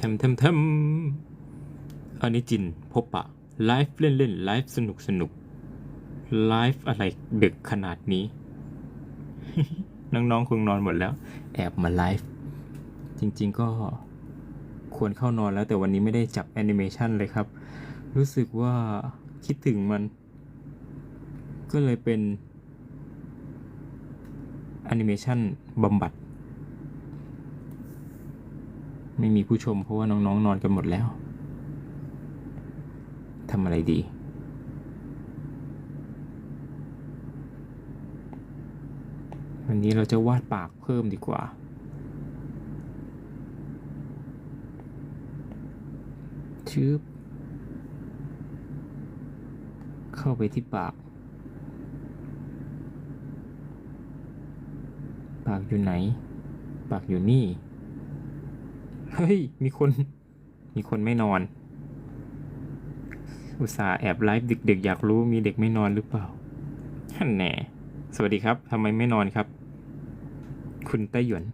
เทมเทมเทมอันนี้จินพบปะไลฟ์เล่นเล่นไลฟ์สนุกสนุกไลฟ์อะไรดึกขนาดนี้ น้องๆคงนอนหมดแล้ว แอบมาไลฟ์จริงๆก็ควรเข้านอนแล้วแต่วันนี้ไม่ได้จับแอนิเมชันเลยครับ รู้สึกว่าคิดถึงมัน ก็เลยเป็นแอนิเมชันบำบัด ไม่มีผู้ชมเพราะว่าน้องๆนนอนกันหมดแล้วทำอะไรดี วันนี้เราจะวาดปากเพิ่มดีกว่า ชืบเข้าไปที่ปาก ปากอยู่ไหน ปากอยู่นี่ เฮ้ย มีคน มีคนไม่นอน อุตส่าห์แอบไลฟ์ดึกๆ อยากรู้มีเด็กไม่นอนหรือเปล่าฮันแน่ สวัสดีครับทำไมไม่นอนครับ คุณไต้หยวน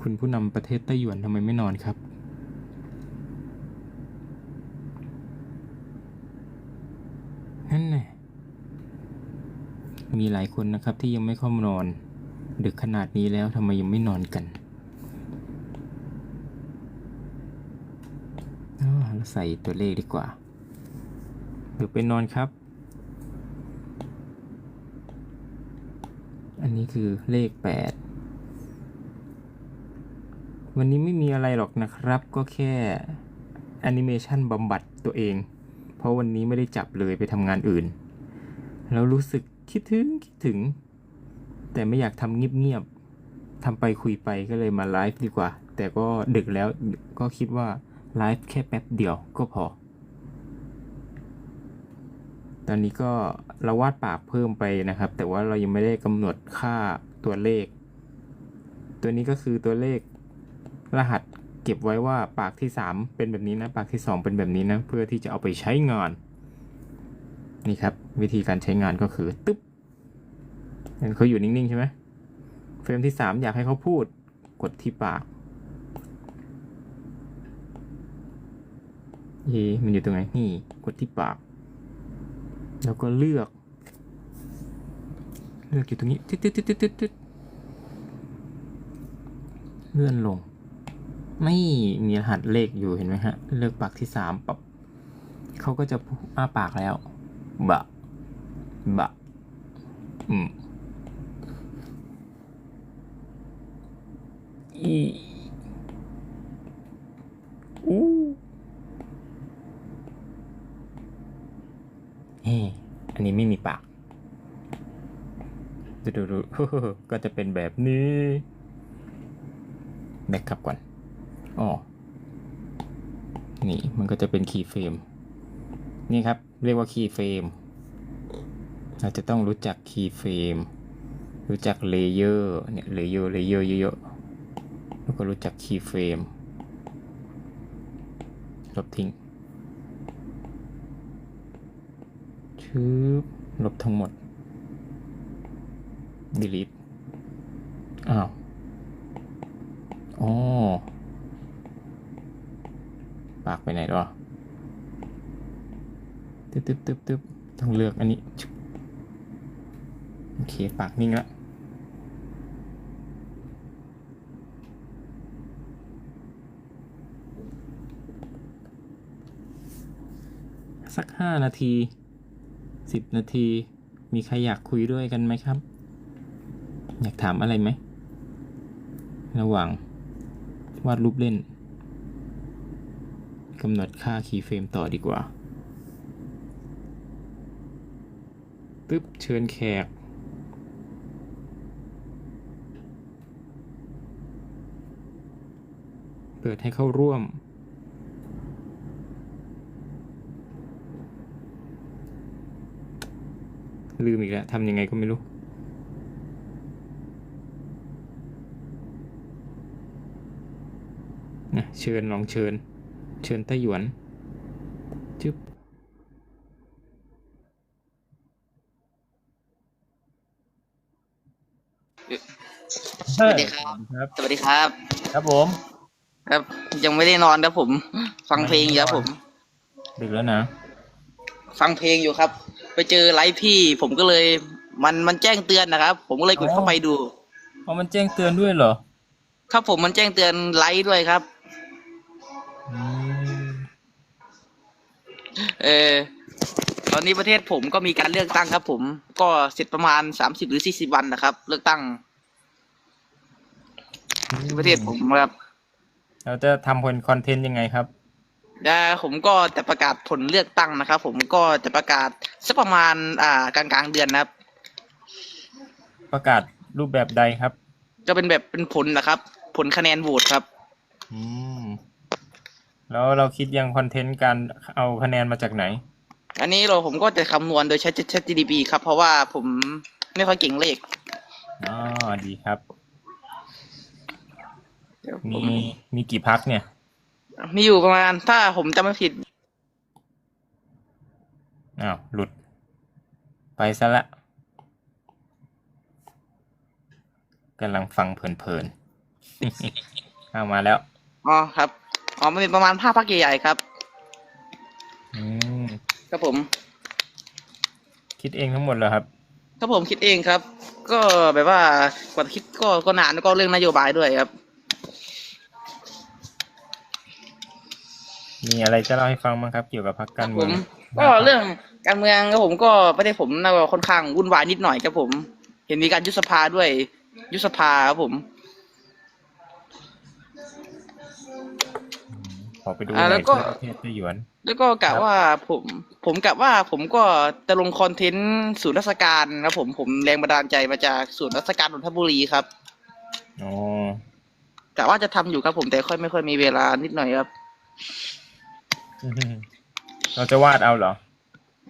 คุณผู้นำประเทศไต้หยวนทำไมไม่นอนครับนั่นแหละมีหลายคนนะครับที่ยังไม่เข้ามานอน ดึกขนาดนี้แล้วทำไมยังไม่นอนกันอ้าวเรา ใส่ตัวเลขดีกว่าเดี๋ยวไปนอนครับ อันนี้คือเลขแปดวันนี้ไม่มีอะไรหรอกนะครับ ก็แค่แอนิเมชันบำบัดตัวเอง เพราะวันนี้ไม่ได้จับเลยไปทำงานอื่น แล้วรู้สึกคิดถึงคิดถึง แต่ไม่อยากทำเงียบๆทำไปคุยไปก็เลยมาไลฟ์ดีกว่า แต่ก็ดึกแล้วก็คิดว่า ไลฟ์แค่แป๊บเดียวก็พอ ตอนนี้ก็เราวาดปากเพิ่มไปนะครับ แต่ว่าเรายังไม่ได้กำหนดค่าตัวเลข ตัวนี้ก็คือตัวเลขรหัสเก็บไว้ว่าปากที่ 3 เป็นแบบนี้นะ ปากที่ 2 เป็นแบบนี้นะ เพื่อที่จะเอาไปใช้งาน นี่ครับ วิธีการใช้งานก็คือตึ๊บเห็นเขาอยู่นิ่ง ๆ ใช่ไหมเฟรมที่ 3 อยากให้เขาพูดกดที่ปาก เยมันอยู่ตรงไหน นี่ กดที่ปาก แล้วก็เลือก เลือกอยู่ตรงนี้ตึ๊ดตึ๊ดตึ๊ดตึ๊ดตึ๊ดเลื่อนลง ไม่มีรหัสเลขอยู่เห็นไหมฮะ เลือกปากที่สามปับเขาก็จะอ้าปากแล้ว บะ บะ อืมอีเฮ้อั นี้ไม่มีปากดูดูดูก็จะเป็นแบบนี้แบ็กขับก่อนอ๋อนี่มันก็จะเป็นคีย์เฟรมนี่ครับ เรียกว่าคีย์เฟรมเราจะต้องรู้จักคีย์เฟรมรู้จักเลเยอร์เนี่ยเลเยอร์เลเยอร์เยอะๆแล้วก็รู้จักคีย์เฟรมลบทิ้ง ชืบลบทั้งหมด delete อ้าว อ๋อ ปากไปไหนหรอตึ๊บตึ๊บตึ๊บตึ๊บต้องเลือกอันนี้ โอเค ปากนิ่งละสักห้านาที สิบนาที มีใครอยากคุยด้วยกันไหมครับ อยากถามอะไรไหม ระหว่าง วาดรูปเล่นกำหนดค่าคีย์เฟรมต่อดีกว่าปึ๊บเชิญแขก เปิดให้เข้าร่วม ลืมอีกแล้วทำยังไงก็ไม่รู้ นะเชิญลองเชิญ เชิญไต้หยวนจึ๊บสวัสดีครับ ครับ สวัสดีครับ ครับผม ครับ ยังไม่ได้นอนครับผม ฟังเพลงอยู่ครับผม ดึกแล้วนะ ฟังเพลงอยู่ครับ ไปเจอไลฟ์พี่ ผมก็เลย มันมันแจ้งเตือนนะครับ ผมก็เลยกดอ๋อเข้าไปดูเพราะมันแจ้งเตือนด้วยเหรอ ครับผมมันแจ้งเตือนไลฟ์ด้วยครับอืมเออตอนนี้ประเทศผมก็มีการเลือกตั้งครับ ผม ก็เสร็จประมาณสามสิบหรือสี่สิบวันนะครับ เลือกตั้งที่ประเทศผมครับ เราจะทำผลคอนเทนต์ยังไงครับ แล้วผมก็จะประกาศผลเลือกตั้งนะครับ ผมก็จะประกาศสักประมาณอ่ากลางกลางๆเดือนนะครับ ประกาศรูปแบบใดครับ ก็เป็นแบบเป็นผลนะครับ ผลคะแนนโหวตครับ อืม แล้วเราคิดยังคอนเทนต์การเอาคะแนนมาจากไหน อันนี้เราผมก็จะคำนวณโดยใช้ ChatGPT ครับ เพราะว่าผมไม่ค่อยเก่งเลขอ๋อ ดีครับ เดี๋ยวผมีมมีกี่พักเนี่ย มีอยู่ประมาณถ้าผมจำไม่ผิด อ้าว หลุด ไปซะละกำลังฟังเพลินๆ เข้ามาแล้ว อ๋อครับ อ๋อมันเป็นประมาณภาพพักใหญ่ๆครับ อืม ครับผม คิดเองทั้งหมดเหรอครับ ครับผมคิดเองครับ ก็แบบว่ากว่าจะคิดก็ก็นานแล้วก็เรื่องนโยบายด้วยครับ มีอะไรจะเล่าให้ฟังบ้างครับ เกี่ยวกับพรรคการผเมืองมก็เรื่องการเมืองครับผมก็ประเทศผมน่าจะค่อนข้างวุ่นวายนิดหน่อยครับผม เห็นมีการยุบสภาด้วย ยุบสภาครับผมขอไปดูหอ่าน่แล้อยวก็ที่ประเทศไต้หยวนแล้วก็กะครับ ว่าผมผมกะว่าผมก็จะลงคอนเทนต์ศูนย์ราชการครับผมผมแรงบันดาลใจมาจากศูนย์ราชการนนทบุรีครับอ๋อกะว่าจะทำอยู่ครับผมแต่ค่อยไม่ค่อยมีเวลานิดหน่อยครับ เราจะวาดเอาเหรอ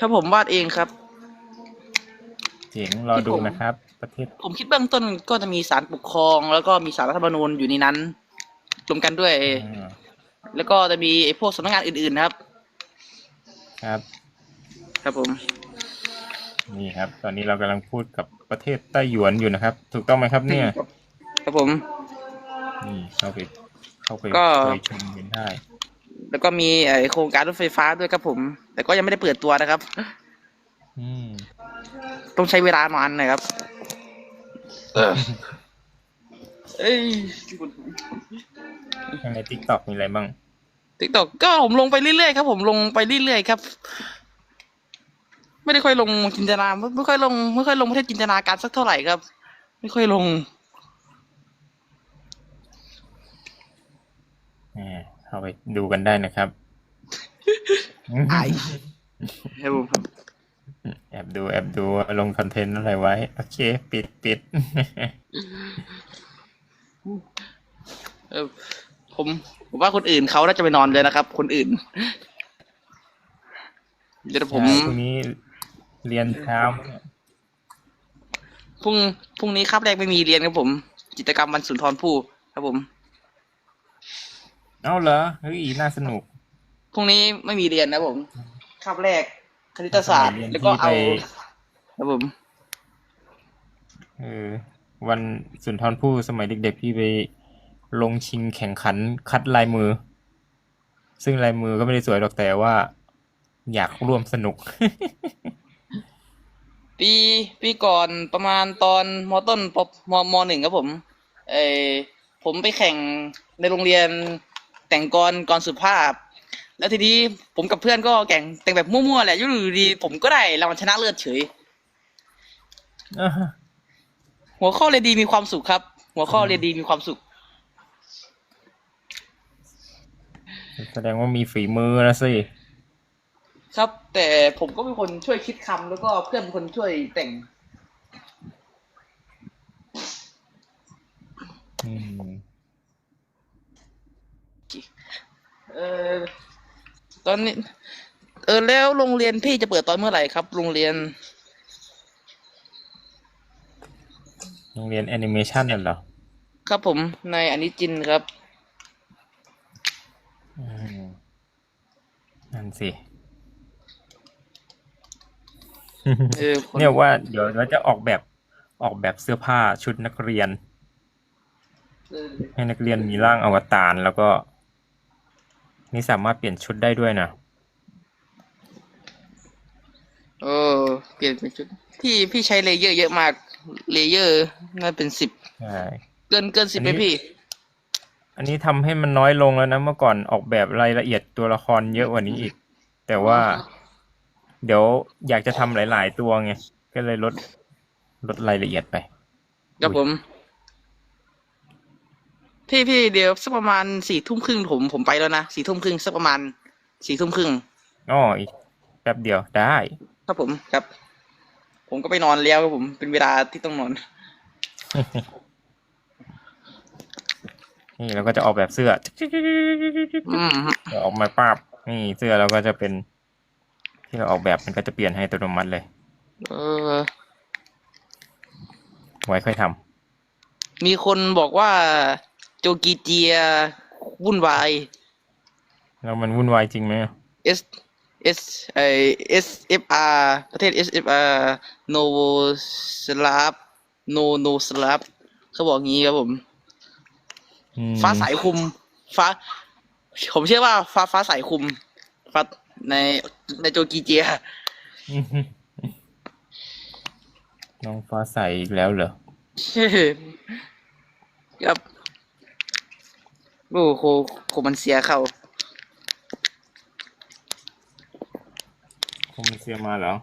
ถ้าผมวาดเองครับ เจ๋งรอดูที่ผมนะครับ ประเทศผมคิดเบื้องต้นก็จะมีสารปกครอง แล้วก็มีสารรัฐธรรมนูญอยู่ในนั้นรวมกันด้วย อ่าแล้วก็จะมีไอ้พวกสำนักงานอื่นๆนะครับ ครับ ครับผม นี่ครับ ตอนนี้เรากำลังพูดกับประเทศไต้หยวนอยู่นะครับ ถูกต้องไหมครับเนี่ย ครับผม นี่เข้าไปเข้าไปก็ ไปชมกันได้ แล้วก็มีไอ้โครงการรถไฟฟ้าด้วยครับผม แต่ก็ยังไม่ได้เปิดตัวนะครับอืมต้องใช้เวลานานหน่อยครับเอ้ยข้างในทิกตอกมีอะไรบ้างติ๊กตอกก็ผมลงไปเรื่อยๆครับ ผมลงไปเรื่อยๆครับ ไม่ได้ค่อยลงจินตนาไม่ไม่ค่อยลงไม่ค่อยลงประเทศจินตนาการสักเท่าไหร่ครับ ไม่ค่อยลงแหม เข้าไปดูกันได้นะครับอายครับผมแอบดูแอบดูลงคอนเทนต์อะไรไว้ โอเค ปิดปิดเออผมผมว่าคนอื่นเขาน่าจะไปนอนเลยนะครับ คนอื่น เดี๋ยวผมใช่พรุ่งนี้เรียนเช้าเนี่ยพรุ่งพรุ่งนี้ครับแรกไม่มีเรียนครับผม กิจกรรมวันสุนทรภู่ครับผม เอ้าเหรอเฮ้ยน่าสนุกพรุ่งนี้ไม่มีเรียนนะผมคาบแรกคณิตศาสตร์เรียนแล้วก็ที่เอาไปครับผมเออวันสุนทรภู่สมัยเด็กๆพี่ไปลงชิงแข่งขันคัดลายมือ ซึ่งลายมือก็ไม่ได้สวยหรอกแต่ว่า อยากร่วมสนุก ปีปีก่อนประมาณตอนมต้นปมมหนึ่งครับผม เออผมไปแข่งในโรงเรียน แต่งกรกรสุภาพ แล้วทีนี้ผมกับเพื่อนก็แข่งแต่งแบบมั่วๆแหละอยู่ดีๆผมก็ได้รางวัลชนะเลิศเฉยหัวข้อเรียนดีมีความสุขครับ หัวข้อเรียนดีมีความสุข แสดงว่ามีฝีมือนะสิ ครับ แต่ผมก็เป็นคนช่วยคิดคำแล้วก็เพื่อนเป็นคนช่วยแต่ง อืม เออตอนนี้ เออแล้วโรงเรียนพี่จะเปิดตอนเมื่อไหร่ครับ โรงเรียน โรงเรียนแอนิเมชันน่ะเหรอครับผมในอนิจินครับ อืมนั่นสิ เออคนเนี่ยว่าเดี๋ยวเราจะออกแบบออกแบบเสื้อผ้าชุดนักเรียนให้นักเรียนมีร่างอวตารแล้วก็ นี่สามารถเปลี่ยนชุดได้ด้วยนะโอ้เปลี่ยนเป็นชุดพี่พี่ใช้เลเยอร์เยอะมาก เลเยอร์น่าเป็นสิบใช่ เกินเกินสิบอัไหมนนี้ พี่ อันนี้ทำให้มันน้อยลงแล้วนะเมื่อก่อนออกแบบรายละเอียดตัวละครเยอะกว่านี้อีก แต่ว่า เดี๋ยวอยากจะทำหลาย ๆ ตัวไงก็เลยลดลดรายละเอียดไป ครับผม พี่พี่เดี๋ยวสักประมาณสี่ทุ่มครึ่งผมผมไปแล้วนะสี่ทุ่มครึ่งสักประมาณสี่ทุ่มครึ่งอ๋ออีกแป๊บเดียวได้ ครับผมครับ ผมก็ไปนอนแล้วครับผมเป็นเวลาที่ต้องนอน นี่เราก็จะออกแบบเสื้ออืมเดี๋ยวออกมาปั๊บนี่เสื้อเราก็จะเป็น ที่เราออกแบบมันก็จะเปลี่ยนให้อัตโนมัติเลย เออ ไว้ค่อยทำมีคนบอกว่า โจกีเจียวุ่นวายแล้วมันวุ่นวายจริงไหม S S ไอ S F R ประเทศ S F R No Slap No No Slap เขาบอกงี้ครับผม อืมฟ้าใสคุม ฟ้า ผมเชื่อว่าฟ้าฟ้าใสคุม ฟ้าในในโจกีเจีย อืมน้องฟ้าใสอีกแล้วเหรอ ครับ โอ้โหโคมันเสียเขาคอมเซียมาเหรอ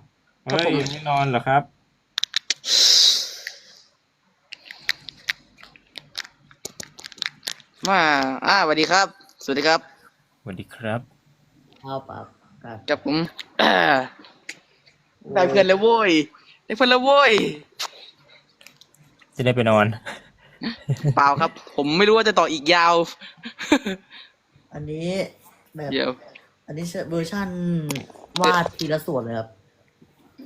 เฮ้ยไม่นอนเหรอครับ มาอ่าสวัสดีครับ สวัสดีครับ สวัสดีครับเอาปรับครับกับผมอ่าได้เพื่อนแล้วโว้ยได้เพื่อนแล้วโว้ย จะได้ไปนอน เปล่าครับ ผมไม่รู้ว่าจะต่ออีกยาว อันนี้แบบเดี๋ยว อันนี้เวอร์ชันวาดทีละส่วนเลยครับ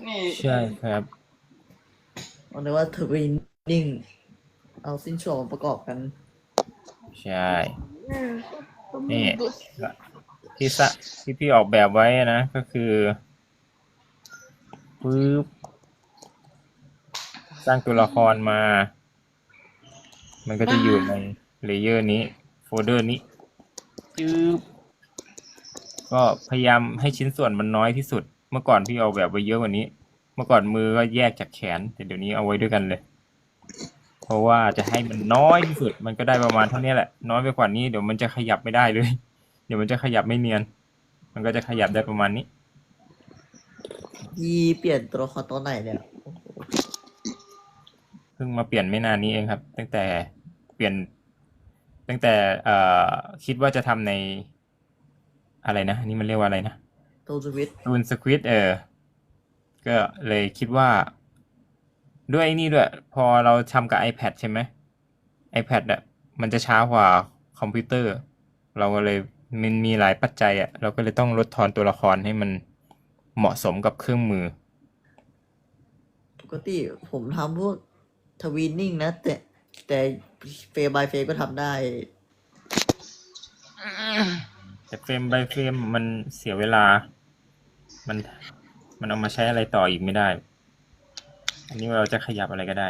นี่ใช่ครับ เอาเลยว่าทวินนิ่งเอาสิ้นช่วงมาประกอบกันใช่ นี่ ที่สะที่พี่ออกแบบไว้นะ ก็คือปึ๊บสร้างตัวละครมา มันก็จะอยู่ในเลเยอร์นี้โฟลเดอร์นี้จึ๊บก็พยายามให้ชิ้นส่วนมันน้อยที่สุด เมื่อก่อนพี่ออกแบบไว้เยอะกว่านี้ เมื่อก่อนมือก็แยกจากแขน แต่เดี๋ยวนี้เอาไว้ด้วยกันเลย เพราะว่าจะให้มันน้อยที่สุด มันก็ได้ประมาณเท่านี้แหละ น้อยไปกว่านี้เดี๋ยวมันจะขยับไม่ได้เลย เดี๋ยวมันจะขยับไม่เนียน มันก็จะขยับได้ประมาณนี้ที่เปลี่ยนตัวละครตัวไหนเนี่ยโอ้โหเพิ่งมาเปลี่ยนไม่นานนี้เองครับ ตั้งแต่ เปลี่ยนตั้งแต่เอ่อคิดว่าจะทำในอะไรนะอันนี่มันเรียกว่าอะไรนะตัวสวิตรูนสควิตเออ ก็เลยคิดว่า ด้วยไอ้นี่ด้วย พอเราทำกับ iPad ใช่ไหม iPad อะมันจะช้ากว่าคอมพิวเตอร์ เราก็เลยมันมีหลายปัจจัยอะเราก็เลยต้องลดทอนตัวละครให้มันเหมาะสมกับเครื่องมือ ปกติผมทำพวกทวินนิ่งนะ แต่ แต่เฟรมบายเฟรมก็ทำได้ แต่เฟรม by เฟรมมันเสียเวลา มัน มันเอามาใช้อะไรต่ออีกไม่ได้ อันนี้เราจะขยับอะไรก็ได้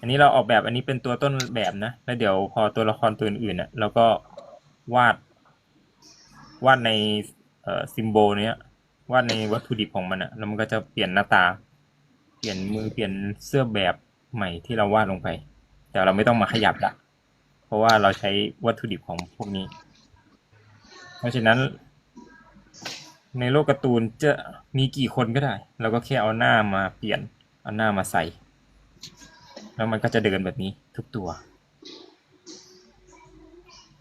อันนี้เราออกแบบอันนี้เป็นตัวต้นแบบนะ แล้วเดี๋ยวพอตัวละครตัวอื่นๆน่ะเราก็วาด วาดในเอ่อซิมโบลเนี้ย วาดในวัตถุดิบของมันอะแล้วมันก็จะเปลี่ยนหน้าตา เปลี่ยนมือ เปลี่ยนเสื้อแบบ ใหม่ที่เราวาดลงไป แต่เราไม่ต้องมาขยับละเพราะว่าเราใช้วัตถุดิบของพวกนี้ เพราะฉะนั้น ในโลกการ์ตูนจะมีกี่คนก็ได้ เราก็แค่เอาหน้ามาเปลี่ยน เอาหน้ามาใส่ แล้วมันก็จะเดินแบบนี้ทุกตัว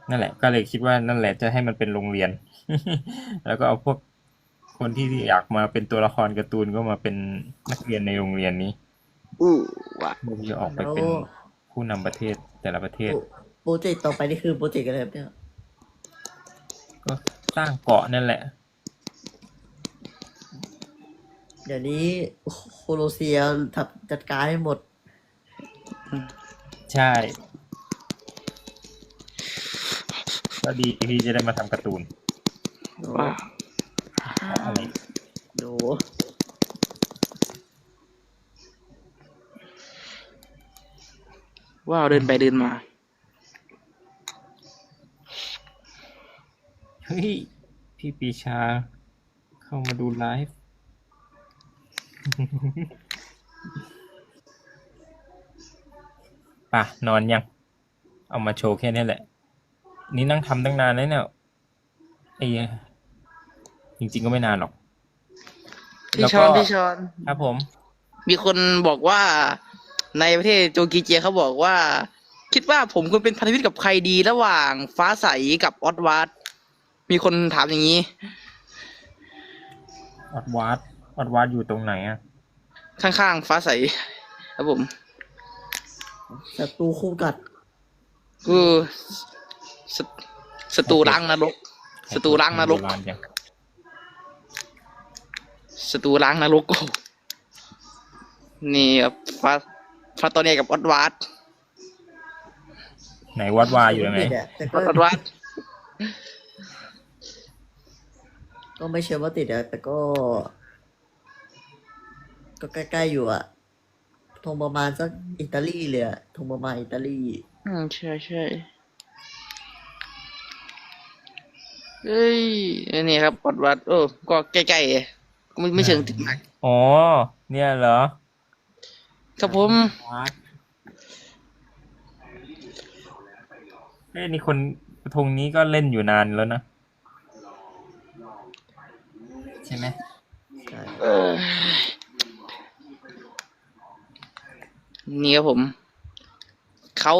นั่นแหละ ก็เลยคิดว่านั่นแหละจะให้มันเป็นโรงเรียน แล้วก็เอาพวกคนที่อยากมาเป็นตัวละครการ์ตูนก็มาเป็นนักเรียนในโรงเรียนนี้ อู้ว่ะ เพื่อที่จะออกไปเป็นผู้นำประเทศแต่ละประเทศ โปรเจกต์ต่อไปนี่คือโปรเจกต์อะไรครับเนี่ยก็สร้างเกาะนั่นแหละ เดี๋ยวนี้โคโลเซียทับจัดการให้หมด ใช่ ก็ดีที่จะได้มาทำการ์ตูนว้าว อะไร ดู ว่าวเดินไปเดินมา เฮ้ย พี่ปีชา เข้ามาดูไลฟ์ ป่ะ นอนยัง เอามาโชว์แค่นี้แหละ นี่นั่งทำตั้งนานแล้วเนี่ยไอ้จริง ๆ ก็ไม่นานหรอก พี่แล้ชอนพี่ชอน ครับผม มีคนบอกว่า ในประเทศโจกีเจียเขาบอกว่า คิดว่าผมควรเป็นพันธมิตรกับใครดีระหว่างฟ้าใสกับออดวาร์ดมีคนถามอย่างนี้ออดวาร์ดออดวาร์ดอยู่ตรงไหนอะข้างๆฟ้าใสครับผมศัตรูคู่กัดคือสสตูล้างนรกสตูล้างนรกโบาณจังสตูล้างนรกนี่ครับฟ้า ฟ้าตอนนี้กับออดวาร์ดไหนวัดวาอยู่ยังไงม่ติดอะแต่อก็อดวาร์ดก็ไม่เชื่อว่าติดอะแต่ก็ ก็ใกล้ๆอยู่อะทงประมาณสักอิตาลีเลยอะทงประมาณอิตาลีอืมใช่ใช่เฮ้ยนี่ครับออดวาร์ดโอ้ก็ใกล้ๆก็ไม่ไม่เชิงติดหนักอ๋อ เนี่ยเหรอ ครับผมเอ้ยนี่คนธงนี้ก็เล่นอยู่นานแล้วนะ ใช่ไหมใช่เออนี่ครับผม เขา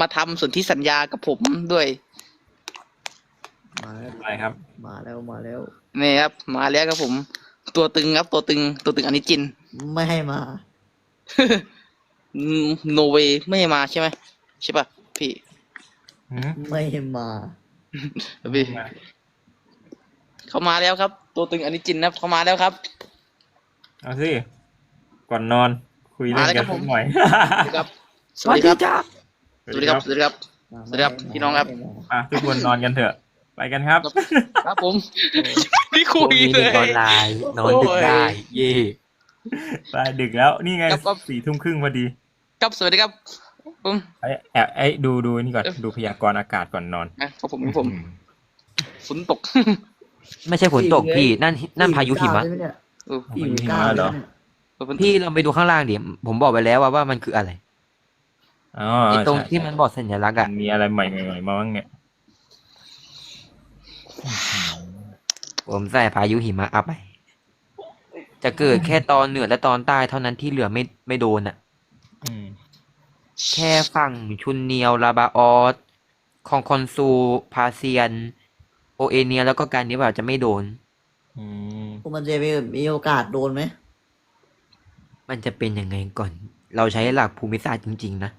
มาทำสนธิสัญญากับผมด้วย มาแล้วอะไรครับ มาแล้วมาแล้วนี่ครับ มาแล้วครับผม ตัวตึงครับ ตัวตึง ตัวตึงอันนี้จิน ไม่ให้มา โนเวไม่ให้มาใช่ไหมใช่ปะพี่หืมไม่ให้มาพี่เขามาแล้วครับ ตัวตึงอันนี้จินนะครับเขามาแล้วครับ เอาสิ ก่อนนอน คุยเล่นมาเลยครักันบผสัมกหน่อยสวัสดีครับ สวัสดีครับ สวัสดีครับ สวัสดีครับ พี่น้องครับอะทุกคนนอนกันเถอะ ไปกันครับ ครับผมนี่พคุรุ่งยนี้เลเด็กยออนไลน์นอนดึกได้ เย่ ไปดึกแล้วนี่ไงครับครับ สี่ทุ่มครึ่งพอดีครับสวัสดีครับผมไอ้แอบไอ้ดูดูนี่ก่อนดูพยากรณ์อากาศก่อนนอนนะครับผมครับผมอืมฝนตก ไม่ใช่ฝนตกพี่ นั่นนั่นพายุหิมะใช่ไหเนี่ยเออพี่อยู่หิกลางมะเหรอเนี่ยฝนตกพี่เราไปดูข้างล่างดิผมบอกไปแล้วว่าว่ามันคืออะไรอ๋อไอ้ตรงใช่ที่มันบอกสัญลักษณ์มัอะนมีอะไรใหม่ๆมาบ้างเนี่ยผมใส่พายุหิมะเอาไป จะเกิดแค่ตอนเหนือและตอนใต้เท่านั้นที่เหลือไม่ไม่โดนอะอืมแค่ฝั่งชุนเนียวลาบาออสคองคอนซู พาเซียน โอเอเนีย แล้วก็การนี้แบบจะไม่โดนอืมพวกมันจะมีมีโอกาสโดนไหม มันจะเป็นยังไงก่อน เราใช้หลักภูมิศาสตร์จริง ๆ นะ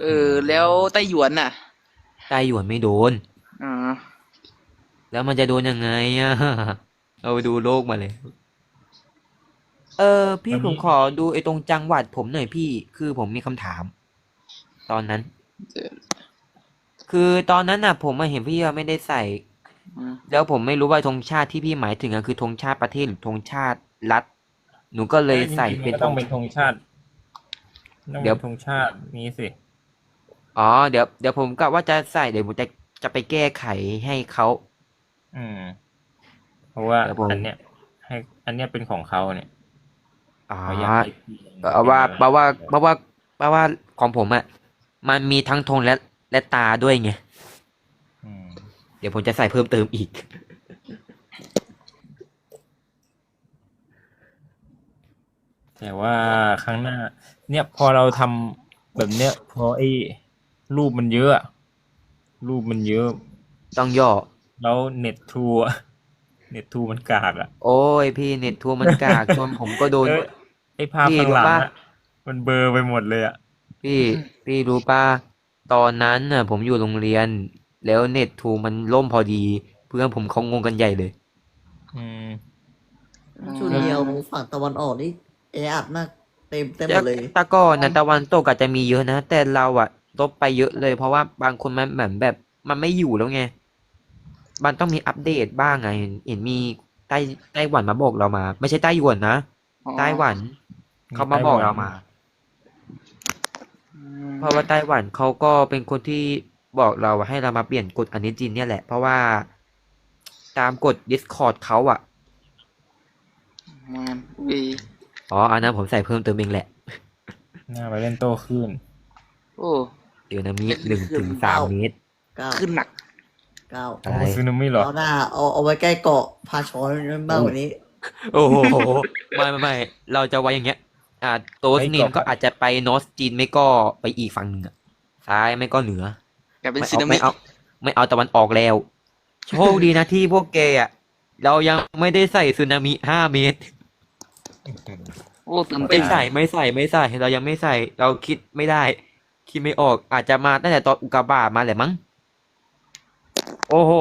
เออ แล้วไต้หยวนน่ะใต้หยวนไม่โดนอ่าแล้วมันจะโดนยังไงอะ เราไปดูโลกมาเลย เออ พี่ผมขอดูไอ้ตรงจังหวัดผมหน่อยพี่ คือผมมีคำถาม ตอนนั้นคือตอนนั้นน่ะ ผมมาเห็นพี่ไม่ได้ใส่ อืมแล้วผมไม่รู้ว่าธงชาติที่พี่หมายถึงอะคือธงชาติประเทศหรือธงชาติรัฐ หนูก็เลยใส่จริงๆเป็นมัก็ต้องเป็นธงชาติต้องเดี๋เป็ยวนธงชาตินี้สิ อ๋อเดี๋ยวเดี๋ยวผมกะว่าจะใส่เดี๋ยวผมจะจะไปแก้ไขให้เขาอืม เพราะว่าเดี๋ยวผม อันเนี้ย ให้ อันเนี้ยเป็นของเขาเนี่ย อ๋อเขาอยากให้พี่เพราะว่าเพราะว่าเพราะว่าเพราะว่าของผมอะมันมีทั้งธงและและตาด้วยไง อืมเดี๋ยวผมจะใส่เพิ่มเติมอีก แต่ว่าครั้งหน้า เนี่ยพอเราทำแบบเนี้ย พอไอ้รูปมันเยอะอะรูปมันเยอะ ต้องย่อ แล้วเน็ตทรูอะเน็ตทรูมันกากอะ โอ้ยพี่เน็ตทัวร์มันกากชวนผมก็โดน เอ้ย ไอ้ภาพพี่ข้างหลังรู้ปะอะมันเบลอร์ไปหมดเลยอะพี่พี่รู้ป่ะตอนนั้นน่ะ ผมอยู่โรงเรียน แล้วเน็ตทูมันล่มพอดี เพื่อนผมเขางงกันใหญ่เลย อืมชุดเดียวฝั่งตะวันออกนี่แออัดมาก เต็มเต็มหมดเลย ตะก่อนนะตะวันตกอาจจะมีเยอะนะ แต่เราอะลบไปเยอะเลย เพราะว่าบางคนมันเหมือนแบบ มันไม่อยู่แล้วไง มันต้องมีอัปเดตบ้างไงเห็นเห็นมีไต้ไต้หวันมาบอกเรามา ไม่ใช่ไต้หวันนะ อ๋อไต้หวัน เขามาบอกเรามาอืมเพราะว่าไต้หวันเขาก็เป็นคนที่บอกเราให้เรามาเปลี่ยนกฎอันนี้จีนเนี่ยแหละ เพราะว่าตามกฎ Discord เขาอะงานอุ้ยอ๋อ อันนั้นผมใส่เพิ่มเติมเองแหละ หน้าไปเล่นโต้ขึ้น โอ้เดี๋ยวนะมีหนึ่งถึงสามเมตร เก้าขึ้นหนักเก้าอะไรโอ้ซึนามิเหรอเอาหน้าเอาเอาไว้ใกล้เกาะพาช้อนบ้างกว่านี้ โอ้โห ไม่ไม่ไม่ เราจะไว้อย่างเงี้ย อ่าโตสนินก็อาจจะไปนอสจีนไม่ก็ไปอีกฝั่งหนึ่งอะซ้ายไม่ก็เหนือกลายเป็นไม่ซีเอานามิไม่เอาไม่เอาตะวันออกแล้ว โชคดีนะที่พวกแกอะเรายังไม่ได้ใส่สึนามิห้าเมตร โอ้ตื่นไม่เต้นใส่ไม่ใส่ไม่ใส่เรายังไม่ใส่เราคิดไม่ได้ คิดไม่ออกอาจจะมาตั้งแต่ตอนอุกกาบาตมาแหละมั้ง โอ้โห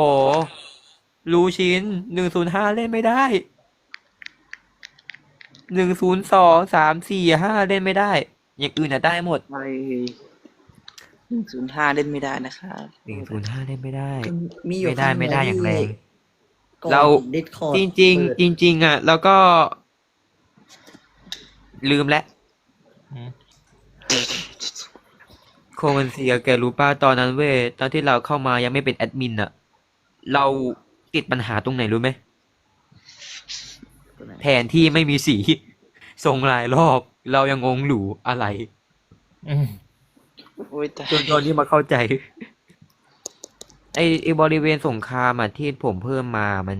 รูชินหนึ่งศูนย์ห้าเล่นไม่ได้ หนึ่งศูนย์สองสามสี่ห้าเล่นไม่ได้ อย่างอื่นอะได้หมดไปหนึ่งศูนย์ห้าเล่นไม่ได้นะครับหนึ่งศูนย์ห้าเล่นไม่ได้ มีอยู่ไม่ได้ไม่ได้อย่างแรง เราเราดิสคอร์จริงๆจริง ๆ อะ แล้วก็ ลืมแล้วอืมโคมันเสียแกรู้ป้าตอนนั้นเว้ยตอนที่เราเข้ามายังไม่เป็นแอดมินอะเราติดปัญหาตรงไหนรู้ไหม แผนที่ไม่มีสีส่งหลายรอบ เรายังงงหลูอะไรอืมโอ้ยแต่จนตอนนี้มาเข้าใจ ไอไอบริเวณสงครามอะที่ผมเพิ่มมามัน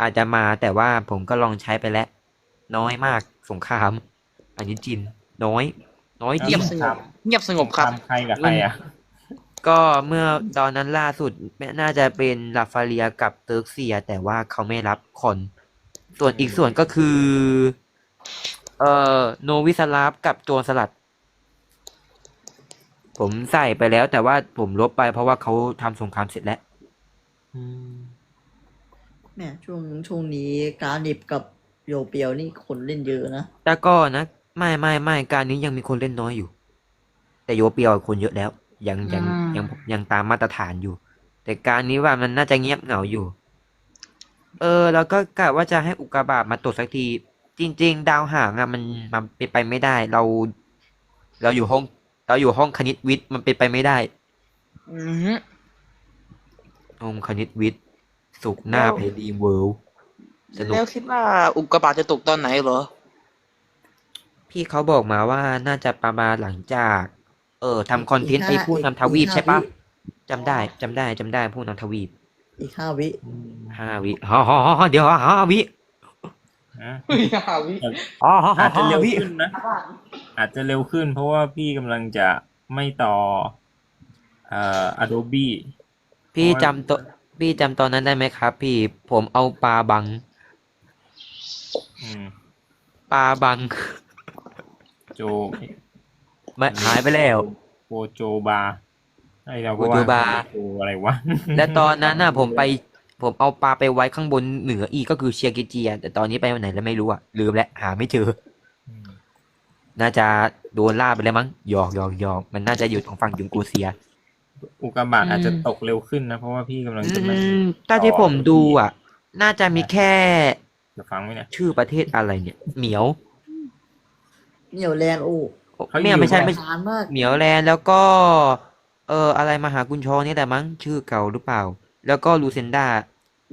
อาจจะมาแต่ว่าผมก็ลองใช้ไปแล้ว น้อยมากสงคราม อันนี้จิน น้อย น้อยจริเงียงบสงบเงียบสงบครับทำใครกับใครอะก็เมื่อตอนนั้นล่าสุดน่าจะเป็นลาฟาเรียกับเติร์กเซีย แต่ว่าเขาไม่รับคน ส่วนอีกส่วนก็คือ เอ่อโนวิสลาฟกับโจรสลัด ผมใส่ไปแล้ว แต่ว่าผมลบไปเพราะว่าเขาทำสงครามเสร็จแล้วแม่ช่วงช่วงนี้การดิบกับโยเปียวนี่คนเล่นเยอะนะแต่ก็นะไม่ไม่ไม่การนี้ยังมีคนเล่นน้อยอยู่ แต่โยเปียวคนเยอะแล้ว ยังยังอืมยังยังตามมาตรฐานอยู่ แต่การนี้ว่ามันน่าจะเงียบเหงาอยู่ เออ แล้วก็กะว่าจะให้อุกกาบาตมาตรวจสักที จริง ๆ ดาวหางอะมันมันเป็นไปไม่ได้ เรา เราอยู่ห้อง เราอยู่ห้องคณิตวิทย์มันเป็นไปไม่ได้อือฮึห้องคณิตวิทย์สุกร์หน้าไปดีเวิลด์สนุก แล้วคิดว่าอุกกาบาตจะตกตอนไหนเหรอ พี่เขาบอกมาว่าน่าจะประมาณหลังจาก เออทำคอนเทนต์อีไอ้กห้าผู้นำทวีปอีกห้าใช่ปะวิจำได้จำได้จำได้ผู้นำทวีป อีกห้าวิ ห้าวิฮ่าฮ่าฮ่าเดี๋ยวห้าวิอะเฮ้ยห้าวิอ๋อฮ่าอาจจะฮ่าเร็ววิขึ้นนะ อาจจะเร็วขึ้น เพราะว่าพี่กำลังจะไม่ต่อเอ่อ Adobe พี่จำตัวพี่จำตอนนั้นได้ไหมครับ พี่ผมเอาปลาบังอืมปลาบัง โจไม่หายไปแล้วโกโจบา ไอเราก็โกโจว่าบาโกอะไรวะ และตอนนั้นน่ะผมไป ผมเอาปลาไปไว้ข้างบนเหนืออีกก็คือเชียร์กิเจีย แต่ตอนนี้ไปวันไหนแล้วไม่รู้อะลืมแล้วหาไม่เจออืมน่าจะโดนล่าไปแล้วมั้งหยอกหยอกหยอกมันน่าจะอยู่ตรงฝั่งยุงกูเซีย อุกกาบาตอืมอาจจะตกเร็วขึ้นนะ เพราะว่าพี่กำลังจะอืไม่มถ้าที่ผมดูอะ น่าจะมีแค่จะฟังไหมเนี่ย ชื่อประเทศอะไรเนี่ยเหมียวเหนียวแลนด์โอ้เขาอยู่เนี่ยไม่ใช่ไม่นานมากเหมียวแลนด์แล้วก็ เอออะไรมหากุญชรนี่แหละมั้งชื่อเก่าหรือเปล่า แล้วก็ลูเซนดา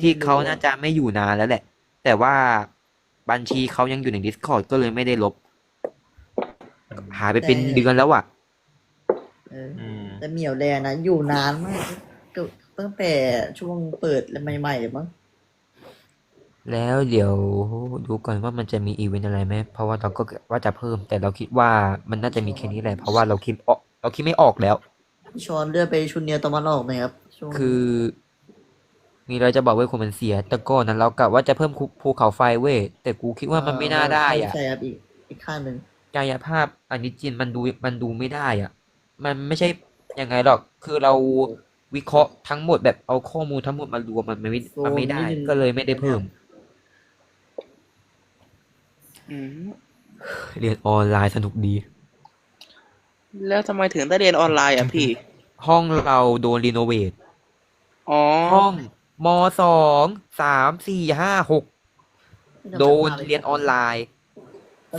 ที่เขาน่าจะไม่อยู่นานแล้วแหละ แต่ว่าบัญชีเขายังอยู่ใน Discord ก็เลยไม่ได้ลบ หายไปเป็นเดือนแล้วอะเอออืม แต่เหมียวแลนด์นะอยู่นานมากก็ตั้งแต่ช่วงเปิดใหม่ๆเลยมั้งแล้วเดี๋ยวดูก่อนว่ามันจะมีอีเวนต์อะไรไหมเพราะว่าเราก็ว่าจะเพิ่ม แต่เราคิดว่ามันน่าจะมีแค่นี้แหละเพราะว่าเราคิดออกเราคิดไม่ออกแล้วพี่ ชอนเลือกไปชุดเนียตะวันออกหน่อยครับช่วงคือ มีอะไรจะบอกเว้ยคนมันเสีย แต่ก่อนนั้นเรากะว่าจะเพิ่มภูภูเขาไฟเว้ยแต่กูคิดว่ามันไม่น่าได้อะใช่ครับอีกอีกข้างหนึ่งกายภาพอันนี้จินมันดูมันดูไม่ได้อะ มันไม่ใช่ยังไงหรอก คือเราวิเคราะห์ทั้งหมดแบบเอาข้อมูลทั้งหมดมารวมมันไม่มันไม่ได้ ก็เลยไม่ได้เพิ่มอืมเรียนออนไลน์สนุกดี แล้วทำไมถึงได้เรียนออนไลน์อะพี่ ห้องเราโดนรีโนเวทอ๋อห้องมสองสามสี่ห้าหกโดนเรียนออนไลน์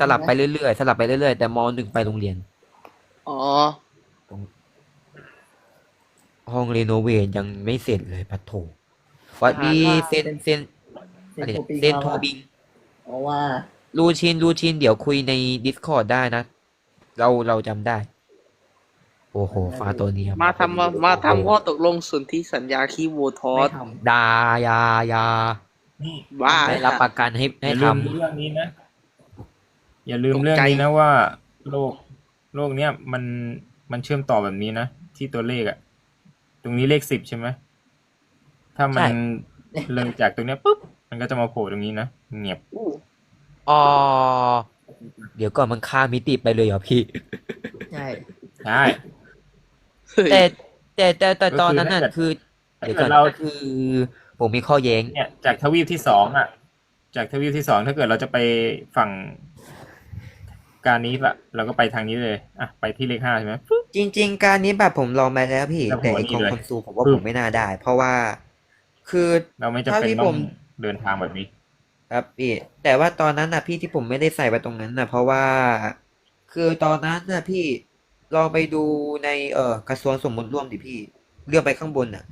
สลับไปเรื่อยๆสลับไปเรื่อยๆแต่มหนึ่งไปโรงเรียน อ๋อ ห้องรีโนเวทยังไม่เสร็จเลยปะโถสวัสดีอ่าเซนเซนเซอะไรนโทปิงเซนโทบิงเพราะว่ารูชินรูชินเดี๋ยวคุยใน Discord ได้นะ เราเราจำได้ โอ้โหฟ้าตัวนี้มาทำมามาทำข้อตกลงส่วนที่สัญญาคีโวทอไม่สทดายายานี่บ้าไม่รับประกันให้อให้ย่าทลืมเรื่องนี้นะ อย่าลืมเรื่องนี้นะว่า โลกโลกเนี้ยมันมันเชื่อมต่อแบบนี้นะ ที่ตัวเลขอะตรงนี้เลขสิบใช่ไหมถ้ามันเลยจากตรงเนี้ยปุ๊บมันก็จะมาโผล่ตรงนี้นะเงียบำอ๋อเดี๋ยวก่อนมันข้ามมิติไปเลยเหรอพี่ำใช่ใช่ แต่แต่แต่แต่ตอนนั้นน่ะก็คือคือถ้าเดี๋ยวเกิก่อดนเราคือผมมีข้อแย้งเนี่ย จากทวีปที่สองอะ จากทวีปที่สองถ้าเกิดเราจะไปฝั่งการนี้ละเราก็ไปทางนี้เลยอะไปที่เลขห้าใช่ไหมปุ๊บจริง ๆ การนี้แบบผมลองไปแล้วพี่แล้วแต่หัวไอนี่คองเลยคอนซูผมว่าปึ๊บผมไม่น่าได้ เพราะว่าคือเราไม่จำถ้าเป็นที่ต้ผองมเดินทางแบบนี้ ครับพี่แต่ว่าตอนนั้นน่ะพี่ที่ผมไม่ได้ใส่ไปตรงนั้นน่ะเพราะว่า คือตอนนั้นน่ะพี่ ลองไปดูในเอ่อกระทรวงสมมุติร่วมดิพี่ เลื่อนไปข้างบนน่ะ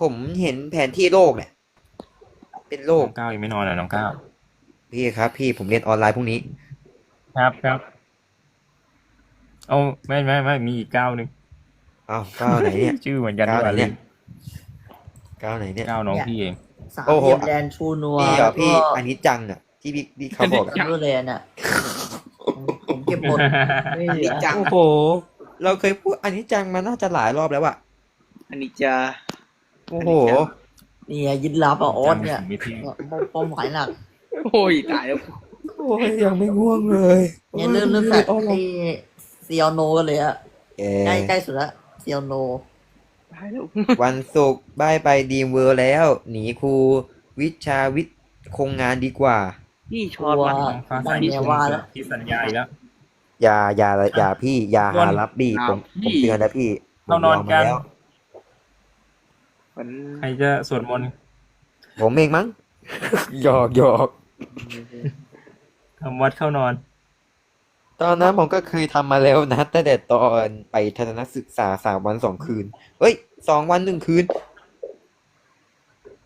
ผมเห็นแผนที่โลกเนี่ย เป็นโลน้กองก้าวยังไม่นอนเหรอน้องก้าวพี่ครับ พี่ผมเรียนออนไลน์พรุ่งนี้ ครับครับเอาไม่ไม่ไม่มีอีกก้าวหนึ่งอ้าวก้าวไหนเนี่ย ชื่อเหมือนกันก้าวไหนว่าเนี่ย ก้าวไหนเนี่ย ก้าวน้องพี่เองสามโอ้โหเหลี่ยมแดนชูนัวพี่เหรอพี่แล้วก็อันนี้จังอะที่พี่ที่เขาบอกอะซัมเบอร์แลนด์อะผมผม เก็บหมดไม่เหลือจังโอ้โห เราเคยพูดอันนี้จังมาน่าจะหลายรอบแล้วอะอันนี้จะโอ้โหนี่ไงยึดลับอะออสเนี่ยไม่ทิ้งเป้าหมายหลักโอ้ยตายแล้วโอ้ยยังไม่ง่วงเลยเนี่ยเริ่มเริ่มจากไอ้เซียโนกันเลยอะเอใกล้ใกล้สุดละเซียโนตายแล้ววันศุกร์บายไปดีมเวอร์แล้ว หนีครูวิชาวิทย์คงงานดีกว่าพี่ชตัอนวมันน้องฟ้าดัใสนเนียว่าแล้วที่สัญญาอีกแล้ว อย่าอย่าอย่าพี่อย่าหารับบี้คผรับมพี่ผมเตือนแล้วพี่ผมเรานอนยมกัมานแล้วมันใครจะสวดมนต์ผมเองมั้งหยอกหยอกทำวัดเข้านอน ตอนนั้นผมก็เคยทำมาแล้วนะตั้งแต่ตอนไปทัศนศึกษาสามวันสองคืน เฮ้ยสองวันหนึ่งคืน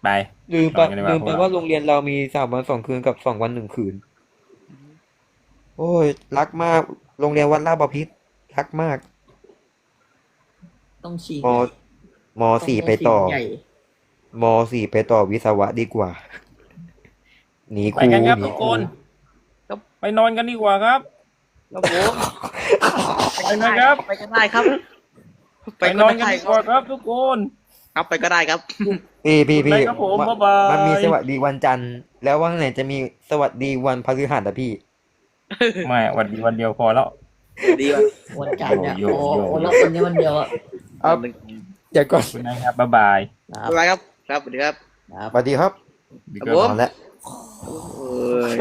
ไปลืมไปต่อกันดีกว่าลืมไปเพราะว่าว่าโรงเรียนเรามีสามวันสองคืนกับสองวันหนึ่งคืน โอ้ย รักมาก โรงเรียนวัดลาดบพิตรรักมากต้องชิงมมสี่ไปต่อใหญ่มสี่ไปต่อวิศวะดีกว่า หนีคไปรูกันครับหนีทุกคครูนไปนอนกันดีกว่าครับแล้วผมไปนะครับ ไปก็ได้ครับ ไปนอนกันดีกว่าครับทุกคน ครับไปก็ได้ครับ พี่พี่ไปพี่ครับผมมันบ๊ายบาย มันมีสวัสดีวันจันทร์ แล้ววันไหนจะมีสวัสดีวันพฤหัสอะพี่ ไม่วันดีวันเดียวพอแล้ว ดีว่ะวันจันทร์เนี่ยโยโอ้โยโหแล้วคนนี้วันเดียวอะเอา เดี๋ยวก่อนคุณนะครับบ๊ายบายครับอะไรครับ ครับสวัสดีครับครับสวัสดีครับดีครับก็ผมนอนแล้วเอ้ย